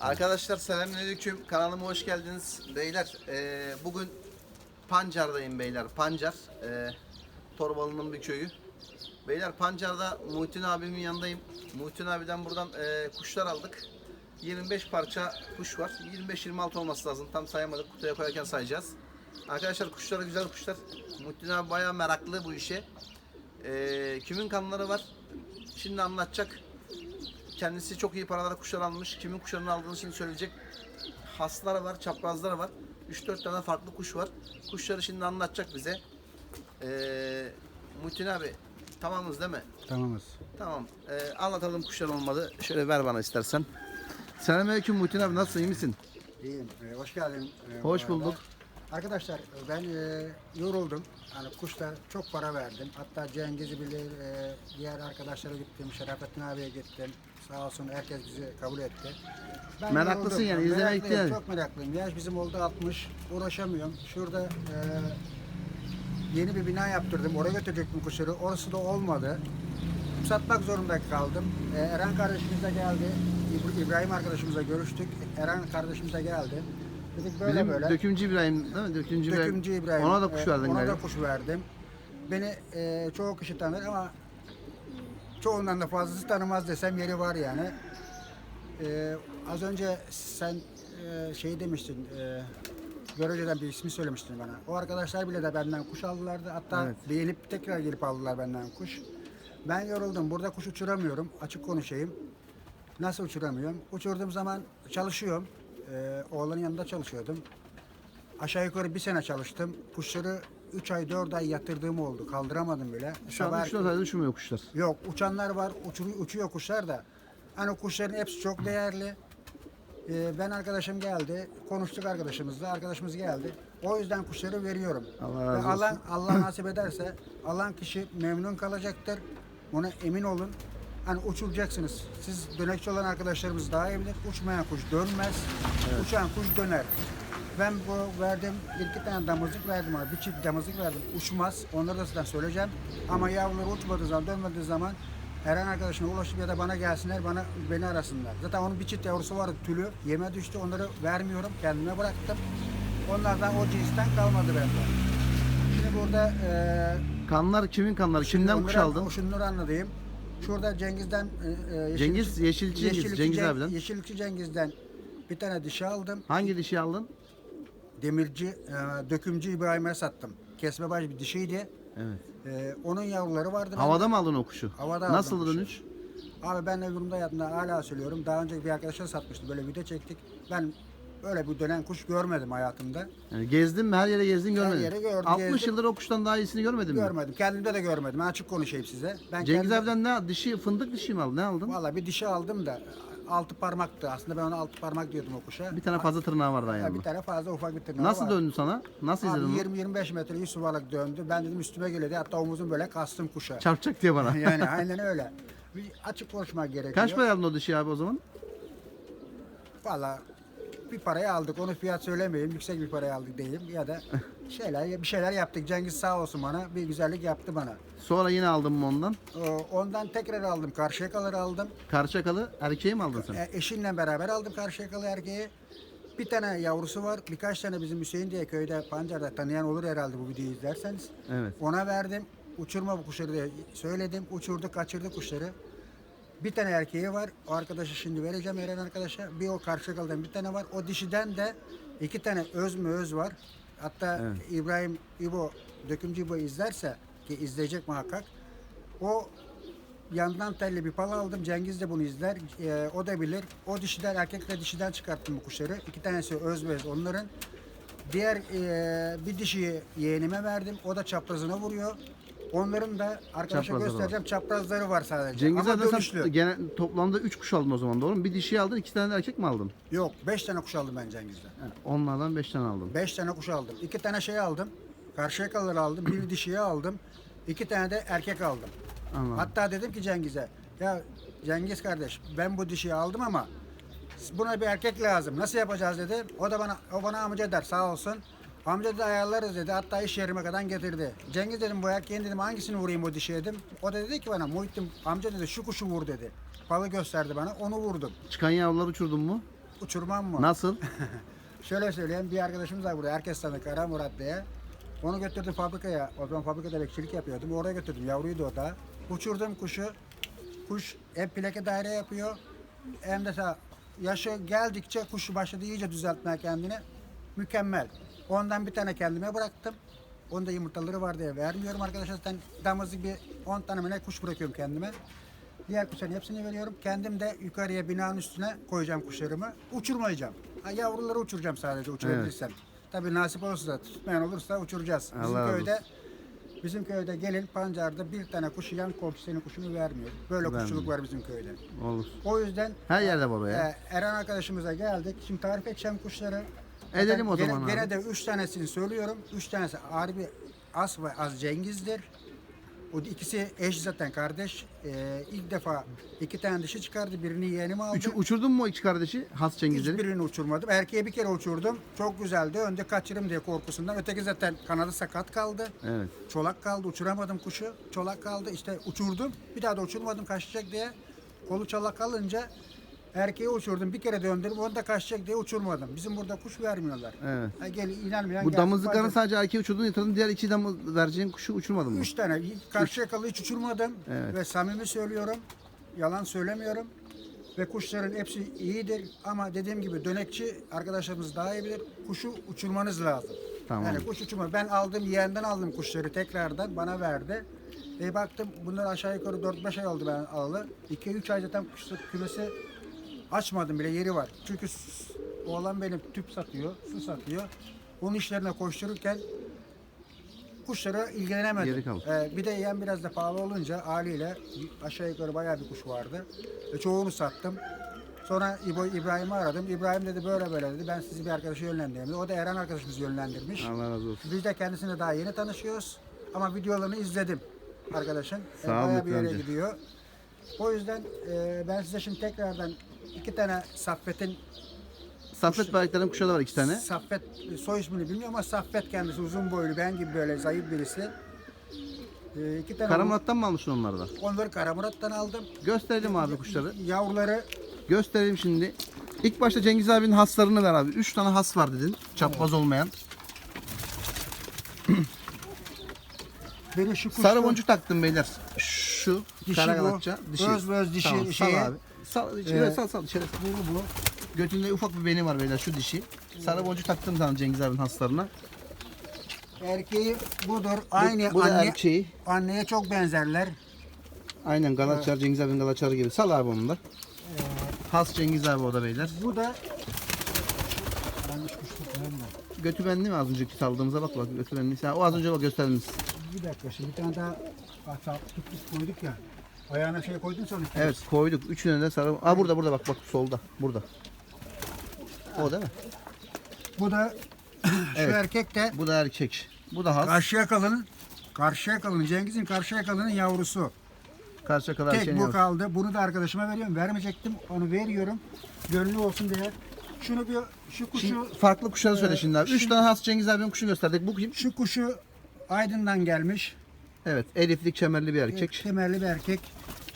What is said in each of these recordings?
Arkadaşlar selamünaleyküm. Kanalıma hoş geldiniz. Beyler eee, bugün Pancar'dayım beyler. Pancar. eee Torbalı'nın bir köyü. Beyler Pancar'da Muhittin abimin yanındayım. Muhittin abiden buradan eee, kuşlar aldık. 25 parça kuş var. 25-26 olması lazım. Tam sayamadık. Kutuya koyarken sayacağız. Arkadaşlar kuşlar güzel kuşlar. Muhittin abi bayağı meraklı bu işe. Eee, kimin kanları var? Şimdi anlatacak. Kendisi çok iyi paralara kuşlar almış. Kimin kuşlarını aldığını şimdi söyleyecek. Hasları var, çaprazları var. 3-4 tane farklı kuş var. Kuşları şimdi anlatacak bize. Ee, Muhittin abi tamamız değil mi? Tamamız. Tamam. Ee, anlatalım kuşlar olmadı. Şöyle ver bana istersen. Selamünaleyküm Muhittin abi nasılsın iyi misin? İyiyim. Ee, hoş geldin. ee, Hoş bu arada. bulduk. Arkadaşlar ben e, yoruldum. Hani kuşlar çok para verdim. Hatta Cengiz'i bilir, e, diğer arkadaşlara gittim. Şerafettin abiye gittim. Sağ olsun herkes bizi kabul etti. Ben Meraklısın yoruldum. yani, izlemek Meraklıyım, ihtiyacı. Çok meraklıyım. Yaş bizim oldu 60. Uğraşamıyorum. Şurada e, yeni bir bina yaptırdım. Oraya götürecektim kuşları. Orası da olmadı. Satmak zorunda kaldım. E, Eren kardeşimiz de geldi. İbra- İbrahim arkadaşımızla görüştük. Eren kardeşimiz de geldi. Dedik böyle Bizim böyle. Dökümcü İbrahim değil mi? Dökümcü İbrahim. Dökümcü İbrahim. Ona da kuş e, verdin Ona galiba. da kuş verdim. Beni e, çoğu kişi tanır ama çoğundan da fazlası tanımaz desem yeri var yani. E, az önce sen e, şey demiştin, e, Görece'den bir ismi söylemiştin bana. O arkadaşlar bile de benden kuş aldılardı. Hatta Evet. beğenip tekrar gelip aldılar benden kuş. Ben yoruldum. Burada kuş uçuramıyorum. Açık konuşayım. Nasıl uçuramıyorum? Uçurduğum zaman çalışıyorum. E, oğlanın yanında çalışıyordum. Aşağı yukarı bir sene çalıştım. Kuşları 3 ay 4 ay yatırdığım oldu. Kaldıramadım bile. Şu an Sabah- 3 tane uçmuyor kuşlar. Yok uçanlar var, uçuruyor, uçuyor kuşlar da. Hani kuşların hepsi çok değerli. Ee, ben arkadaşım geldi, konuştuk arkadaşımızla, arkadaşımız geldi. O yüzden kuşları veriyorum. Allah Ve razı olsun. Allah, Allah nasip ederse alan kişi memnun kalacaktır. Buna emin olun. Hani uçuracaksınız. Siz dönekçi olan arkadaşlarımız daha iyi bilir. Uçmayan kuş dönmez. Uçan kuş döner. Ben bu verdim bir iki tane damızlık verdim ona. Bir çift damızlık verdim. Uçmaz. Onları da sizden söyleyeceğim. Ama yavruları uçmadığı zaman dönmediği zaman Eren arkadaşına ulaşıp ya da bana gelsinler bana beni arasınlar. Zaten onun bir çift yavrusu vardı tülü. Yeme düştü onları vermiyorum. Kendime bıraktım. Onlardan o cinsten kalmadı bende. Şimdi burada eee Kanlar kimin kanları? Kimden kuş aldın? Şunları anlatayım. Şurada Cengiz'den e, e, Yeşillikçi- Cengiz, Yeşilci Cengiz, Cengiz Ceng- abiden. Yeşillikçi Cengiz'den bir tane dişi aldım. Hangi dişi aldın? Demirci, e, dökümcü İbrahim'e sattım. Kesme baş bir dişiydi. Evet. E, onun yavruları vardı. Havada mı aldın o kuşu? Havada aldım Nasıldı kuşu. dönüş? Abi ben Ömrümde hayatımda hala söylüyorum. Daha önce bir arkadaşa satmıştım. Böyle video çektik. Ben öyle bir dönen kuş görmedim hayatımda. Yani gezdin mi? Her yere gezdin görmedin. yere gördüm, 60 gezdim. yıldır o kuştan daha iyisini görmedin mi? Görmedim. Kendimde de görmedim. Ben açık konuşayım size. Ben Cengiz kendim- abiden ne dişi fındık dişi mi aldın? Ne aldın? Valla bir dişi aldım da altı parmaktı. Aslında ben ona altı parmak diyordum o kuşa. Bir tane fazla tırnağı vardı Ya ayağında. bir tane fazla ufak bir tırnağı Nasıl var. döndü sana? Nasıl izledin Abi onu? 20-25 metre yüz yuvarlak döndü. Ben dedim üstüme geliyordu. Hatta omuzum böyle kastım kuşa. Çarpacak diye bana. yani aynen öyle. Bir açık konuşmak gerekiyor. Kaç para aldın o dişi abi o zaman? Valla bir parayı aldık. Onu fiyat söylemeyeyim. Yüksek bir parayı aldık diyeyim. Ya da şeyler bir şeyler yaptık. Cengiz sağ olsun bana. Bir güzellik yaptı bana. Sonra yine aldın mı ondan? Ondan tekrar aldım. Karşıyakaları aldım. Karşıyakalı erkeği mi aldın sen? E, eşinle beraber aldım Karşıyakalı erkeği. Bir tane yavrusu var. Birkaç tane bizim Hüseyin diye köyde Pancar'da tanıyan olur herhalde bu videoyu izlerseniz. Evet. Ona verdim. Uçurma bu kuşları diye söyledim. Uçurdu, kaçırdı kuşları. Bir tane erkeği var. O arkadaşa şimdi vereceğim Eren arkadaşa. Bir o Karşıyakalı'dan bir tane var. O dişiden de iki tane öz mü öz var. Hatta Evet. İbrahim İbo, Dökümcü İbo izlerse ki izleyecek muhakkak. O yandan telli bir pala aldım. Cengiz de bunu izler. Ee, o da bilir. O dişiden erkekle dişiden çıkarttım bu kuşları. İki tanesi öz bez onların. Diğer e, bir dişiyi yeğenime verdim. O da çaprazına vuruyor. Onların da arkadaşa Çaprazları göstereceğim. Çaprazları var sadece. Cengiz Ama dönüşlü. sen toplamda 3 kuş aldın o zaman doğru mu? Bir dişi aldın, iki tane de erkek mi aldın? Yok. Beş tane kuş aldım ben Cengiz'den. Ha, Onlardan 5 tane aldın. Beş tane kuş aldım. İki tane şey aldım. Karşıyakalıları aldım. Bir dişiyi aldım. İki tane de erkek aldım. Anladım. Hatta dedim ki Cengiz'e ya Cengiz kardeş ben bu dişiyi aldım ama buna bir erkek lazım. Nasıl yapacağız dedi. O da bana o bana amca der sağ olsun. Amca da ayarlarız dedi. Hatta iş yerime kadar getirdi. Cengiz dedim bu erkeğin dedim hangisini vurayım bu dişiye dedim. O da dedi ki bana Muhittin amca dedi şu kuşu vur dedi. Balı gösterdi bana onu vurdum. Çıkan yavruları uçurdun mu? uçurmam mı? Nasıl? Şöyle söyleyeyim bir arkadaşımız var burada herkes tanır Kara Murat diye. Onu götürdüm fabrikaya. O zaman fabrikada bekçilik yapıyordum. Oraya götürdüm. Yavruydu o da. Uçurdum kuşu. Kuş hem plaka daire yapıyor. Hem de sa- yaşı geldikçe kuş başladı iyice düzeltmeye kendini. Mükemmel. Ondan bir tane kendime bıraktım. Onda yumurtaları var diye vermiyorum arkadaşlar. Zaten damızlık bir 10 tane mi ne kuş bırakıyorum kendime. Diğer kuşların hepsini veriyorum. Kendim de yukarıya binanın üstüne koyacağım kuşlarımı. Uçurmayacağım. Ha, yavruları uçuracağım sadece uçurabilirsem. Tabii nasip olursa tutmayan olursa uçuracağız. Bizim Allah köyde bizim köyde gelin pancarda bir tane kuşu yan komşu senin kuşunu vermiyor. Böyle Vermiyor. kuşçuluk var bizim köyde. Olur. O yüzden Her yerde var ya. e, Eren arkadaşımıza geldik. Şimdi tarif edeceğim kuşları. Edelim o zaman gene, abi. Gene de üç tanesini söylüyorum. Üç tanesi Harbi As ve Az Cengiz'dir. O ikisi eş zaten kardeş. Ee, ilk defa iki tane dişi çıkardı. Birini yeğenim aldı. Üç, uçurdun mu o iki kardeşi? Has Cengizleri. Hiçbirini uçurmadım. Erkeğe bir kere uçurdum. Çok güzeldi. Önde kaçırım diye korkusundan. Öteki zaten kanadı sakat kaldı. Evet. Çolak kaldı. Uçuramadım kuşu. Çolak kaldı. İşte uçurdum. Bir daha da uçurmadım kaçacak diye. Kolu çolak kalınca erkeği uçurdum. Bir kere döndürdüm. Onu da kaçacak diye uçurmadım. Bizim burada kuş vermiyorlar. Evet. Ha, gel inanmayan Bu gelsin, damızlıkların bakın. sadece erkeği uçurdun yatırdın. Diğer iki damız vereceğin kuşu uçurmadın mı? Üç tane. Karşı yakalı hiç uçurmadım. Evet. Ve samimi söylüyorum. Yalan söylemiyorum. Ve kuşların hepsi iyidir. Ama dediğim gibi dönekçi arkadaşlarımız daha iyi bilir. Kuşu uçurmanız lazım. Tamam. Yani kuş uçurma. Ben aldım yeğenden aldım kuşları tekrardan bana verdi. E baktım bunlar aşağı yukarı 4-5 ay oldu ben alalı. 2-3 ay zaten kuş kümesi açmadım bile yeri var. Çünkü oğlan benim tüp satıyor, su satıyor. Onun işlerine koştururken kuşlara ilgilenemedim. Geri kaldı. Ee, bir de yem biraz da pahalı olunca haliyle aşağı yukarı bayağı bir kuş vardı. E, çoğunu sattım. Sonra İbo, İbrahim'i aradım. İbrahim dedi böyle böyle dedi. Ben sizi bir arkadaşa yönlendireyim dedi. O da Eren arkadaşımız yönlendirmiş. Allah razı olsun. Biz de kendisine daha yeni tanışıyoruz. Ama videolarını izledim arkadaşın. E, Sağ ol bayağı bir yere gidiyor. O yüzden e, ben size şimdi tekrardan iki tane Saffet'in Saffet bayrakların kuşağı var iki tane. Saffet soy ismini bilmiyorum ama Saffet kendisi uzun boylu ben gibi böyle zayıf birisi. E, iki tane Karamurat'tan mı almışsın onları da? onları Karamurat'tan aldım. Gösterelim abi kuşları. Yavruları Gösterelim şimdi. İlk başta Cengiz abinin haslarını ver abi. Üç tane has var dedin. Çapraz olmayan. biri şu kuş. Sarı boncuk taktım beyler. Şu Dişi bu. dişi. Öz öz dişi Tamam, sal şeye- abi. Sal, Ee, evet, sal sal içeri. Bu bu. Götünde ufak bir beni var beyler şu dişi. Sarı boncuk taktım tamam Cengiz abinin haslarına. Erkeği budur. Aynı bu da anne, erkeği. anneye çok benzerler. Aynen Galaçar, Cengiz abinin Galaçarı gibi. Sal abi onu da. Has Cengiz abi o da beyler. Bu da yanlış kuş tutmayayım da. Götü benli mi az önceki saldığımıza bak bak götü benli. Sen o az önce bak gösterdiniz. Bir dakika şimdi bir tane daha asal tutmuş koyduk ya. Ayağına şey koydun sonra. Evet koyduk. Üçüne de sarı. Aa burada burada bak bak solda. Burada. O değil mi? Bu da şu Evet. erkek de Bu da erkek. Bu da has. Karşıyakalı'nın Karşıyakalı'nın Cengiz'in Karşıyakalı'nın yavrusu. Karşıya kadar Tek bu kaldı. Bunu da arkadaşıma veriyorum. Vermeyecektim. Onu veriyorum. Gönlü olsun diye. Şunu bir şu kuşu Şimdi farklı kuşları söyle Ee, şimdi abi. Üç tane has Cengiz abinin kuşunu gösterdik. Bu kim? şu kuşu Aydın'dan gelmiş. Evet. Eliflik kemerli bir erkek. Kemerli bir erkek.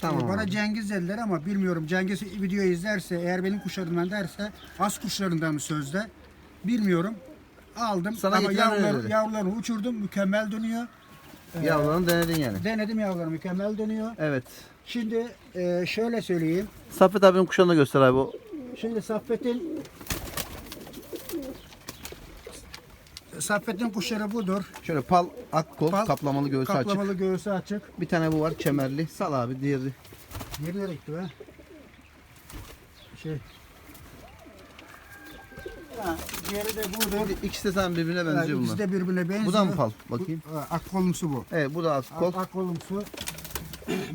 Tamam Ee, Bana. Cengiz dediler ama bilmiyorum. Cengiz videoyu izlerse eğer benim kuşlarımdan derse az kuşlarından mı sözde bilmiyorum. Aldım Sana ama dedi. yavrularını uçurdum. Mükemmel dönüyor. Yavrularını denedin yani. Denedim yavruları mükemmel dönüyor. Evet. Şimdi e, şöyle söyleyeyim. Saffet abinin kuşağını da göster abi. Şimdi Saffet'in Saffet'in kuşları budur. Şöyle pal, ak kol, Pal, kaplamalı göğsü açık. Kaplamalı göğsü açık. Bir tane bu var kemerli. Sal abi diğeri. Yeri nereye gitti be? Şey. Ha, diğeri de budur. İkisi de sen birbirine benziyor İkisi bunlar. de birbirine benziyor. Bu da mı pal? Bakayım. Bu, ha, ak kolumsu bu. Evet bu da az kol. Ak, ak kolumsu.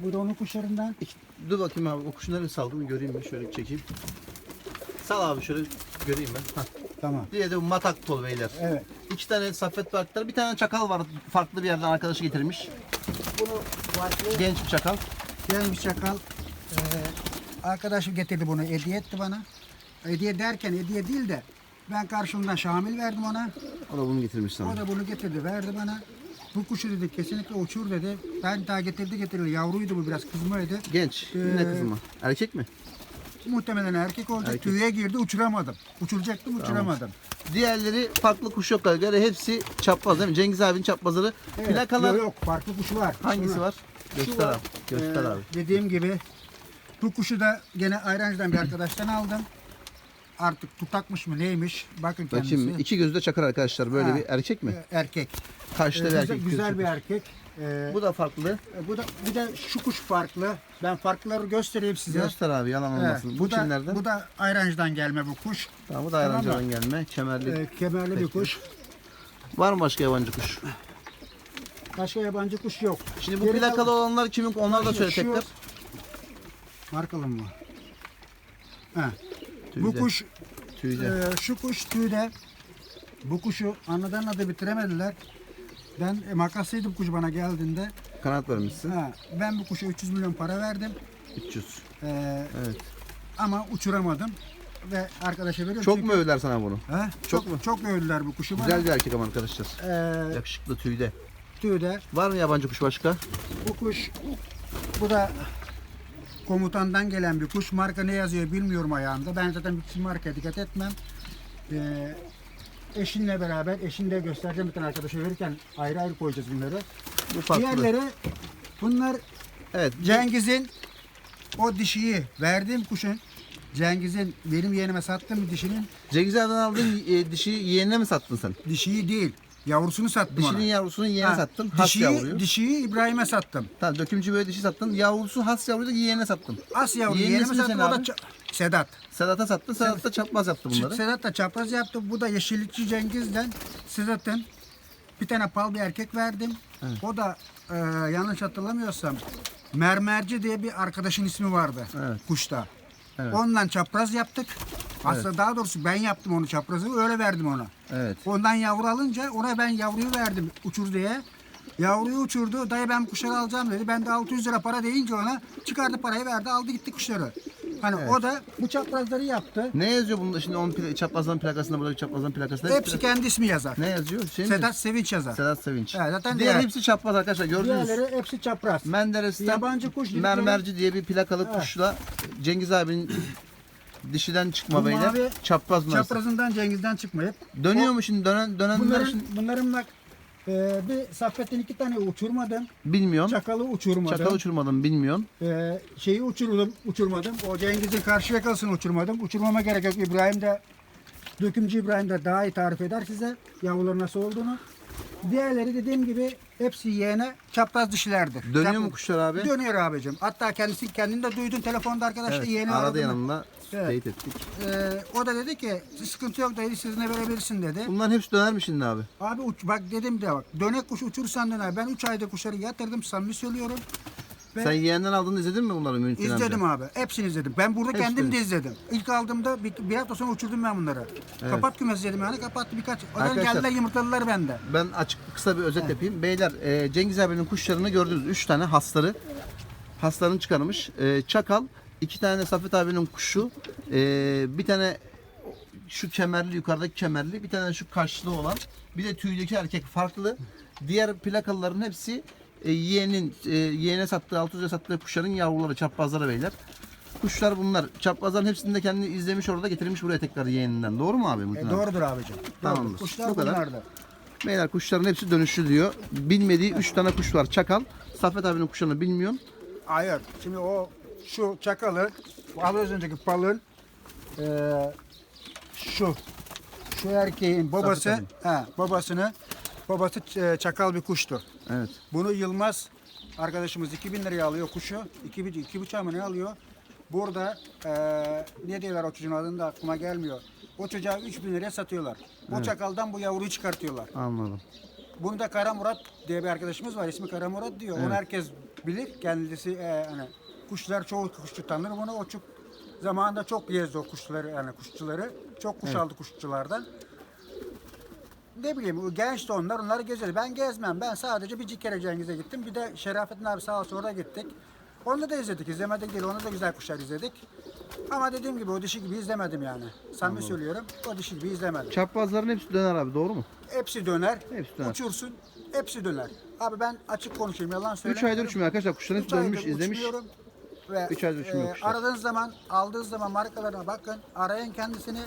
bu da onun kuşlarından. İki- dur bakayım abi o kuşu nereye saldığını göreyim ben şöyle çekeyim. Sal abi şöyle göreyim ben. Hah. Tamam. Diğeri de bu matak kol beyler. Evet. İki tane saffet balıkları, bir tane çakal var farklı bir yerden arkadaşı getirmiş. Bunu farklı Genç bir çakal. gelmiş çakal. Ee, arkadaşım getirdi bunu hediye etti bana. Hediye derken hediye değil de ben karşımdan Şamil verdim ona. O da bunu getirmiş sana. O da bunu getirdi verdi bana. Bu kuşu dedi kesinlikle uçur dedi. Ben daha getirdi getirdi. Yavruydu bu biraz kızmaydı. Genç. Ee, ne kızı mı? Erkek mi? Muhtemelen erkek olacak. Erkek. Tüye girdi uçuramadım. Uçuracaktım uçuramadım. Diğerleri farklı kuş yok göre hepsi çapraz değil mi? Cengiz abinin çaprazları. Evet, Plakalar yok, yok farklı kuş var. hangisi Şuna- var? şu Göster var. abi. Göster Ee, abi. Dediğim gibi bu kuşu da gene Ayrancı'dan bir arkadaştan aldım. Artık tutakmış mı neymiş bakın kendisi. Bakayım iki gözü de çakır arkadaşlar. Böyle Ha. bir erkek mi? Ee, Erkek. Kaçta Ee, bir güzel, erkek. güzel gözü bir erkek. Ee, Bu da farklı. bu da bir de şu kuş farklı. Ben farkları göstereyim size. Göster abi yalan Evet, olmasın. bu da, kimlerden? Bu da Ayrancı'dan gelme bu kuş. Tamam, bu da Tamam? Ayrancı'dan gelme. Kemerli. Ee, kemerli bir kuş. Var mı başka yabancı kuş? Başka yabancı kuş yok. Şimdi bu Geri plakalı kalan- olanlar kimin? Onlar da söyle Şu- tekrar. Markalı mı? Ha. Bu Tüyde. kuş Tüyde. Ee, şu kuş tüyde. Bu kuşu anladan adı bitiremediler. Ben e, makaslıydım kuş bana geldiğinde. Kanat vermişsin. Ha, ben bu kuşa 300 milyon para verdim. 300. Ee, Evet. ama uçuramadım. Ve arkadaşa veriyorum. Çok çünkü- mu övdüler sana bunu? Ha? Çok Çok, mu? çok övdüler bu kuşu Güzel bana. bir erkek ama arkadaşlar. Ee, Yakışıklı tüyde. tüyde. Var mı yabancı kuş başka? Bu kuş bu da komutandan gelen bir kuş. Marka ne yazıyor bilmiyorum ayağında. Ben zaten bir marka dikkat etmem. Ee, eşinle beraber, eşini de göstereceğim bir tane arkadaşa verirken ayrı ayrı koyacağız bunları. Bu farklı. Diğerleri bunlar Evet. Cengiz'in o dişiyi verdiğim kuşun Cengiz'in benim yeğenime sattığım dişinin Cengiz Ağa'dan aldığın e, dişi yeğenine mi sattın sen? dişiyi değil yavrusunu sattım Dişinin ona. yavrusunu yeğene Ha, sattın. Has dişiyi, yavruyu. dişiyi İbrahim'e sattım. Tamam dökümcü böyle dişi sattın. Yavrusu has yavruyu da yeğene sattın. As yavru Yeğenin yeğenime ismi sattım o da abi? ça- Sedat. Sedat'a sattın. Sedat da çapraz yaptı bunları. Sedat da çapraz yaptı. Bu da Yeşillikçi Cengiz'den Sedat'ın bir tane pal bir erkek verdim. O da e, yanlış hatırlamıyorsam Mermerci diye bir arkadaşın ismi vardı Evet. kuşta. Evet. Ondan çapraz yaptık. Aslında daha doğrusu ben yaptım onu çaprazı öyle verdim ona. Evet. Ondan yavru alınca ona ben yavruyu verdim uçur diye. Yavruyu uçurdu. Dayı ben kuşları alacağım dedi. Ben de 600 lira para deyince ona çıkardı parayı verdi aldı gitti kuşları. Hani o da bu çaprazları yaptı. Ne yazıyor bunda şimdi onun pla- çaprazdan plakasında buradaki çaprazdan plakasında? Hepsi kendi ismi yazar. Ne yazıyor? Şey mi? Sedat Sevinç yazar. Sedat Sevinç. Evet, zaten Diğer diğer- hepsi çapraz arkadaşlar gördünüz. Diğerleri hepsi çapraz. Menderes'ten Yabancı kuş mermerci diye bir plakalı Evet. kuşla Cengiz abinin dişiden çıkma Bu beyler. mavi Çapraz mı? Çaprazından Cengiz'den çıkmayıp. Dönüyor mu şimdi dönen dönenler Bunların, şimdi bunların bak e, bir Saffettin iki tane uçurmadım. bilmiyorsun. Çakalı uçurmadım. Çakal uçurmadım bilmiyorsun. Ee, şeyi uçurdum, uçurmadım. O Cengiz'in karşı yakalısını uçurmadım. Uçurmama gerek yok. İbrahim de, dökümcü İbrahim de daha iyi tarif eder size yavruların nasıl olduğunu. Diğerleri dediğim gibi hepsi yeğene çapraz dişilerdir. Dönüyor mu kuşlar abi? Dönüyor abicim. Hatta kendisi kendini de duydun telefonda arkadaşlar Evet, yeğeni aradı aradığını. yanımda. Evet. Teyit ettik. Ee, o da dedi ki sıkıntı yok dedi sizinle verebilirsin dedi. Bunların hepsi döner mi şimdi abi? Abi uç, bak dedim de bak dönek kuş uçursan döner. Ben 3 ayda kuşları yatırdım samimi söylüyorum. Ve Sen yeğenden aldığını izledin mi bunları Mümkün İzledim amca? abi. Hepsini izledim. Ben burada Hepsini. kendim de izledim. İlk aldığımda bir, bir hafta sonra uçurdum ben bunları. Kapat kümes dedim yani. Kapattı birkaç. O zaman Arkadaşlar- geldiler yumurtladılar bende. Ben açık kısa bir özet yapayım. Beyler e, Cengiz abinin kuşlarını gördünüz. 3 tane hasları. Haslarını çıkarmış. E, çakal, iki tane Safet abinin kuşu, e, bir tane şu kemerli yukarıdaki kemerli, bir tane şu kaşlı olan, bir de tüydeki erkek farklı. Diğer plakalıların hepsi e, yeğenin e, yeğene sattığı, 600 lira sattığı kuşların yavruları, çaprazları beyler. Kuşlar bunlar. Çaprazların hepsini de kendini izlemiş orada getirmiş buraya tekrar yeğeninden. Doğru mu abi? E, doğrudur abicim. Tamamdır. Kuşlar Bu kadar. bunlardı. Beyler kuşların hepsi dönüşlü diyor. Bilmediği 3 tane kuş var. Çakal. Safet abinin kuşlarını bilmiyorsun. Hayır. Şimdi o şu çakalı, şu az önceki palın e, şu şu erkeğin babası, he, babasını babası e, çakal bir kuştu. Evet. Bunu Yılmaz arkadaşımız 2000 liraya alıyor kuşu. 2 iki buçuğa mı ne alıyor? Burada eee ne diyorlar o çocuğun adını da aklıma gelmiyor. O çocuğa 3000 liraya satıyorlar. O çakaldan bu yavruyu çıkartıyorlar. Anladım. Bunu da Kara Murat diye bir arkadaşımız var. İsmi Kara Murat diyor. Onu herkes bilir. Kendisi eee, hani kuşlar çoğu kuşçu tanır bunu. O çok zamanında çok gezdi o kuşları yani kuşçuları. Çok kuş aldı kuşçulardan. Ne bileyim genç de onlar onları gezer. Ben gezmem. Ben sadece bir kere Cengiz'e gittim. Bir de Şerafettin abi sağ olsun orada gittik. Onu da izledik. İzlemedik değil. Onu da güzel kuşlar izledik. Ama dediğim gibi o dişi gibi izlemedim yani. Samimi söylüyorum. O dişi gibi izlemedim. Çaprazların hepsi döner abi doğru mu? Hepsi döner. Hepsi döner. Uçursun. Hepsi döner. Abi ben açık konuşayım. Yalan 3 söylemiyorum. aydır uçmuyor arkadaşlar. Kuşların hepsi Üç aydır dönmüş izlemiş. uçmuyorum. Ve Üç uçmuyor e, kuşlar. aradığınız zaman, aldığınız zaman markalarına bakın. Arayın kendisini.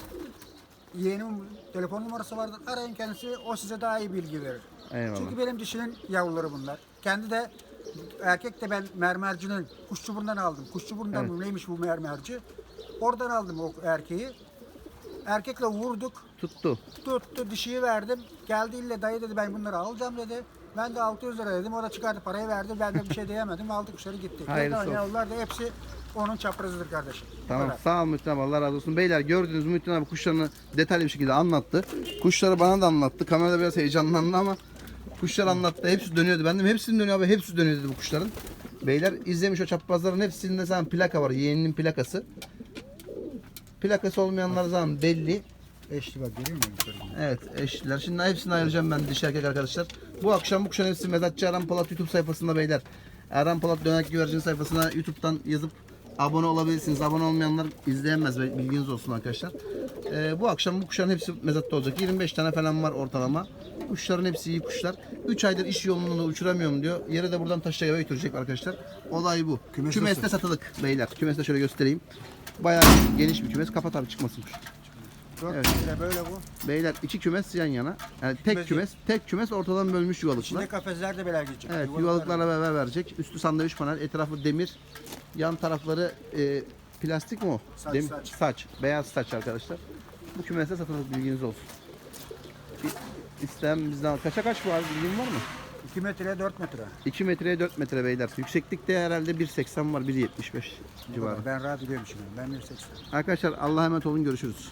Yeğenim telefon numarası vardır. Arayın kendisi. O size daha iyi bilgi verir. Eyvallah. Çünkü benim dişinin yavruları bunlar. Kendi de erkek de ben mermercinin kuşçuburundan aldım. Kuşçuburundan Evet. neymiş bu mermerci? Oradan aldım o erkeği. Erkekle vurduk. Tuttu. Tuttu dişiyi verdim. Geldi ille dayı dedi ben bunları alacağım dedi. Ben de 600 lira dedim. O da çıkardı parayı verdi. Ben de bir şey diyemedim. Aldı kuşları gitti. Hayırlısı olsun. Yavrular da hepsi onun çaprazıdır kardeşim. Tamam sağ ol Muhittin abi Allah razı olsun. Beyler gördünüz Muhittin abi kuşlarını detaylı bir şekilde anlattı. Kuşları bana da anlattı. Kamerada biraz heyecanlandı ama kuşlar anlattı. Hepsi dönüyordu. Ben de hepsinin dönüyor abi. Hepsi dönüyor dedi bu kuşların. Beyler izlemiş o çaprazların hepsinde zaten plaka var. Yeğeninin plakası. Plakası olmayanlar zaten belli. Eşli bak görüyor musun? Evet eşliler. Şimdi hepsini ayıracağım ben dişi erkek arkadaşlar. Bu akşam bu kuşların hepsi Mezatçı Erhan Polat YouTube sayfasında beyler. Erhan Polat Dönek Güvercin sayfasına YouTube'dan yazıp abone olabilirsiniz. Abone olmayanlar izleyemez bilginiz olsun arkadaşlar. Ee, bu akşam bu kuşların hepsi mezatta olacak. 25 tane falan var ortalama. Kuşların hepsi iyi kuşlar. 3 aydır iş yolunda uçuramıyorum diyor. Yere de buradan taşla eve götürecek arkadaşlar. Olay bu. Kümes Kümeste satılık beyler. Kümeste şöyle göstereyim. Bayağı geniş bir kümes. Kapat abi çıkmasın kuş. 4 Evet. lira böyle bu. Beyler iki kümes yan yana. Yani tek Kümes kümes, tek kümes ortadan bölmüş yuvalıklar. İçinde kafesler de böyle geçecek. Evet, Yuvalıklar yuvalıklarla beraber verecek. Üstü sandviç panel, etrafı demir. Yan tarafları e, plastik mi o? Saç, saç. Beyaz saç arkadaşlar. Bu kümeste satılık bilginiz olsun. İ- İsteyen bizden kaça kaç bu abi bilgin var mı? 2 metreye 4 metre. 2 metreye 4 metre beyler. Yükseklikte herhalde 1.80 var, 1.75 civarı. Ben rahat biliyorum şimdi. Ben 1.80. Arkadaşlar Allah'a emanet olun görüşürüz.